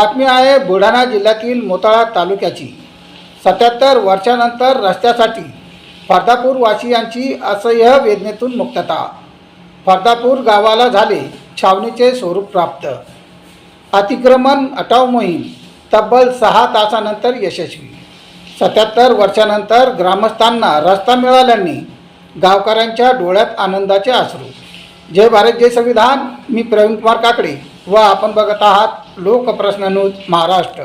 बातमी आहे बुलढाणा जिल्ह्यातील मोताळा तालुक्याची. सत्याहत्तर वर्षानंतर रस्त्यासाठी फर्दापूरवासियांची असह्य वेदनेतून मुक्तता. फर्दापूर गावाला झाले छावणीचे स्वरूप प्राप्त. अतिक्रमण हटाव मोहीम तब्बल सहा तासानंतर यशस्वी. सत्याहत्तर वर्षानंतर ग्रामस्थांना रस्ता मिळाल्याने गावकऱ्यांच्या डोळ्यात आनंदाचे आसरू. जय भारत जय संविधान. मी प्रवीण कुमार काकडे. व आपण बघत आहात लोकप्रश्न न्यूज महाराष्ट्र.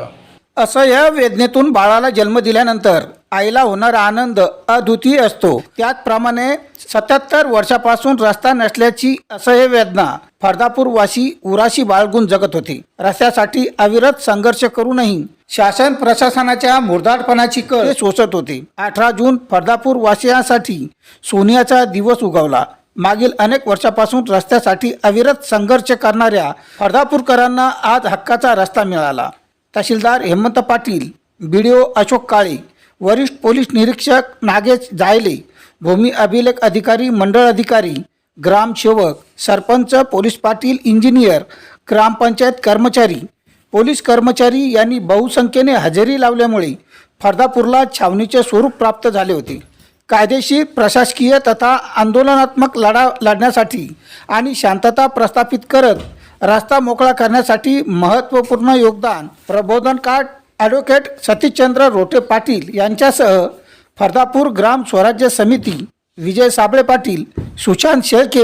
असं या वेदनेतून बाळाला जन्म दिल्यानंतर आईला होणारा आनंद अद्वितीय असतो. त्याचप्रमाणे सत्याहत्तर वर्षापासून रस्ता नसल्याची असह्य वेदना फर्दापूर वासी उराशी बाळगून जगत होते. रस्त्यासाठी अविरत संघर्ष करूनही शासन प्रशासनाच्या मुर्दाटपणाची कळ सोसत होते. अठरा जून फर्दापूर वासियांसाठी सोनियाचा दिवस उगवला. मागील अनेक वर्षापासून रस्त्यासाठी अविरत संघर्ष करणाऱ्या फर्दापूरकरांना आज हक्काचा रस्ता मिळाला. तहसीलदार Hemant Patil B D O Ashok Kale वरिष्ठ पोलीस निरीक्षक नागेश जायले भूमी अभिलेख अधिकारी मंडळ अधिकारी ग्रामसेवक सरपंच पोलीस पाटील इंजिनियर ग्रामपंचायत कर्मचारी पोलीस कर्मचारी यांनी बहुसंख्येने हजेरी लावल्यामुळे फर्दापूरला छावणीचे स्वरूप प्राप्त झाले होते. कायदेशीर प्रशासकीय तथा आंदोलनात्मक लढा लढण्यासाठी आणि शांतता प्रस्थापित करत रस्ता मोकळा करण्यासाठी महत्त्वपूर्ण योगदान प्रबोधनकार ॲडव्होकेट सतीशचंद्र रोटे पाटील यांच्यासह फर्दापूर ग्राम स्वराज्य समिती विजय साबळे पाटील सुशांत शेळके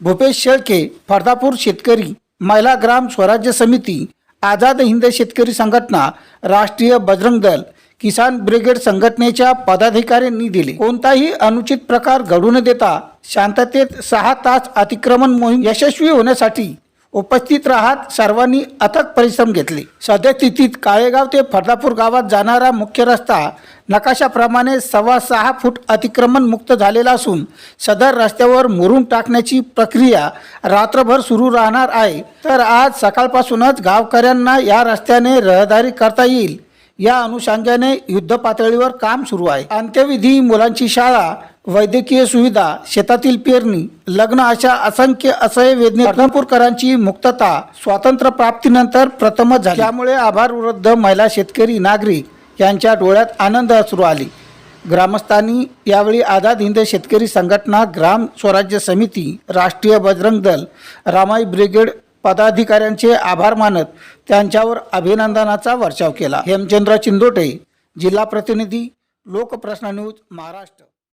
भूपेश शेळके फर्दापूर शेतकरी महिला ग्राम स्वराज्य समिती आझाद हिंद शेतकरी संघटना राष्ट्रीय बजरंग दल किसान ब्रिगेड संघटनेच्या पदाधिकाऱ्यांनी दिले. कोणताही अनुचित प्रकार घडू न देता शांततेत सहा तास अतिक्रमण मोहीम यशस्वी होण्यासाठी उपस्थित राहत सर्वांनी अथक परिश्रम घेतले. सद्यस्थितीत काळेगाव ते फर्दापूर गावात जाणारा मुख्य रस्ता नकाशाप्रमाणे सव्वा सहा फूट अतिक्रमण मुक्त झालेला असून सदर रस्त्यावर मुरून टाकण्याची प्रक्रिया रात्रभर सुरू राहणार आहे. तर आज सकाळपासूनच गावकऱ्यांना या रस्त्याने रहदारी करता येईल. या अनुषंगाने युद्ध पातळीवर काम सुरू आहे. अंत्यविधी मुलांची शाळा वैद्यकीय सुविधा शेतातील पेरणी लग्न अशा असंख्य असह्य वेदने कर्णपूरकरांची मुक्तता स्वातंत्र्य प्राप्तीनंतर प्रथमच झाली. त्यामुळे आभार वृद्ध महिला शेतकरी नागरिक यांच्या डोळ्यात आनंद असू आली. ग्रामस्थांनी यावेळी आझाद हिंद शेतकरी संघटना ग्राम स्वराज्य समिती राष्ट्रीय बजरंग दल रामाई ब्रिगेड पदाधिकाऱ्यांचे आभार मानत त्यांच्यावर अभिनंदनाचा वर्षाव केला. हेमचंद्र चिंदोटे जिल्हा प्रतिनिधी लोकप्रश्न न्यूज महाराष्ट्र.